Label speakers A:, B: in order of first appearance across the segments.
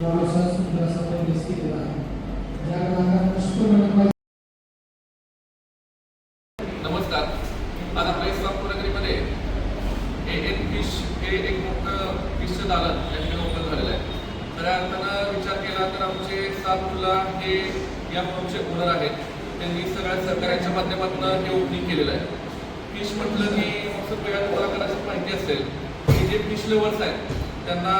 A: नमस्कार. आज आपल्या इस्लामपूर नगरीमध्ये ए एन फिश हे एक मोठं फिशचं दालन या ठिकाणी ओपन झालेलं आहे. खऱ्या अर्थानं विचार केला तर आमचे सात मुला हे या फॉर्मचे ओनर आहेत. त्यांनी सगळ्या सहकार्याच्या माध्यमातून हे ओपनिंग केलेलं आहे. फिश म्हटलं की मग सगळ्या तुम्हाला कदाचित माहिती असेल. की जे फिश लवर्स आहेत त्यांना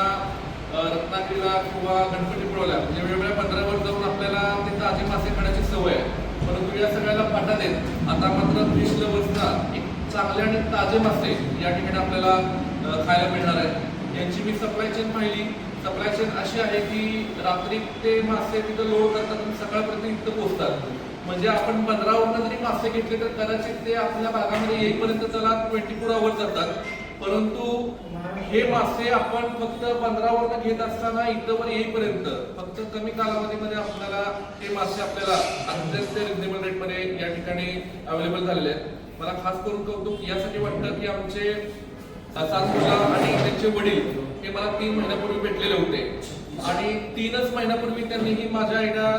A: रत्नागिरीला किंवा गणपतीपुळ्याला म्हणजे वेगवेगळ्या बंदरावर जाऊन आपल्याला ते ताजे मासे खाण्याची सवय आहे. परंतु या सगळ्याला फाटा देत आता मात्र फिश लवर्सना एक चांगले आणि ताजे मासे या ठिकाणी आपल्याला खायला मिळणार आहेत. यांची मी सप्लाय चेन पाहिली. सप्लाय चेन अशी आहे की रात्री ते मासे तिथं लोड करतात आणि सकाळपर्यंत इथं पोहोचतात. म्हणजे आपण बंदरावरनं जरी मासे घेतले तर कदाचित ते आपल्या भागामध्ये येईपर्यंत त्याला ट्वेंटी फोर आवर्स जातात. परंतु हे मासे आपण फक्त बंदरावरनं घेत असताना इथं वर येईपर्यंत फक्त कमी कालावधीमध्ये आपल्याला हे मासे आपल्याला अत्यंत रेट रेटमध्ये या ठिकाणी अवेलेबल झालेले आहेत. मला खास करून कौतुक यासाठी वाटतं की आमचे सासूला आणि त्यांचे वडील हे मला तीन महिन्यापूर्वी भेटलेले होते. आणि तीनच महिन्यापूर्वी त्यांनी ही माझ्या एका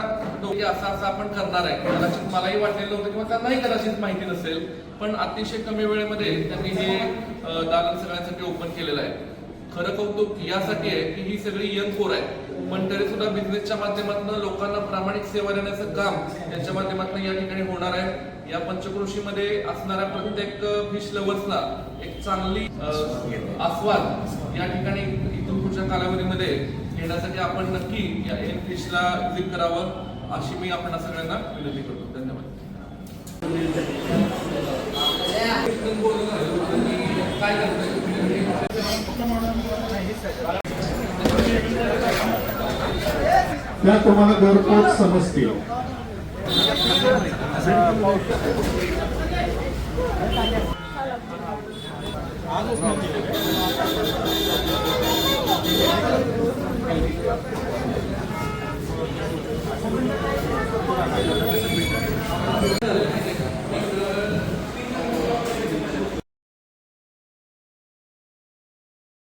A: डोकी असं असं आपण करणार आहे. कदाचित मलाही वाटलेलं होतं किंवा त्यांनाही कदाचित माहिती नसेल पण अतिशय कमी वेळेमध्ये त्यांनी हे दालन सगळ्यांसाठी ओपन केलेलं आहे. खरं कौतुक यासाठी आहे की ही सगळी यंग पोर आहे पण तरी सुद्धा बिझनेसच्या माध्यमातून लोकांना प्रामाणिक सेवा देण्याचं काम त्यांच्या माध्यमातून या ठिकाणी होणार आहे. या पंचकृषीमध्ये असणाऱ्या प्रत्येक फिश लवर्सला एक चांगली आस्वाद या ठिकाणी इथून पुढच्या कालावधीमध्ये घेण्यासाठी आपण नक्की या एन फिशला विजिट करावं अशी मी आपण सगळ्यांना विनंती करतो. धन्यवाद.
B: त्या तुम्हाला घरपोच समजतील Thank you.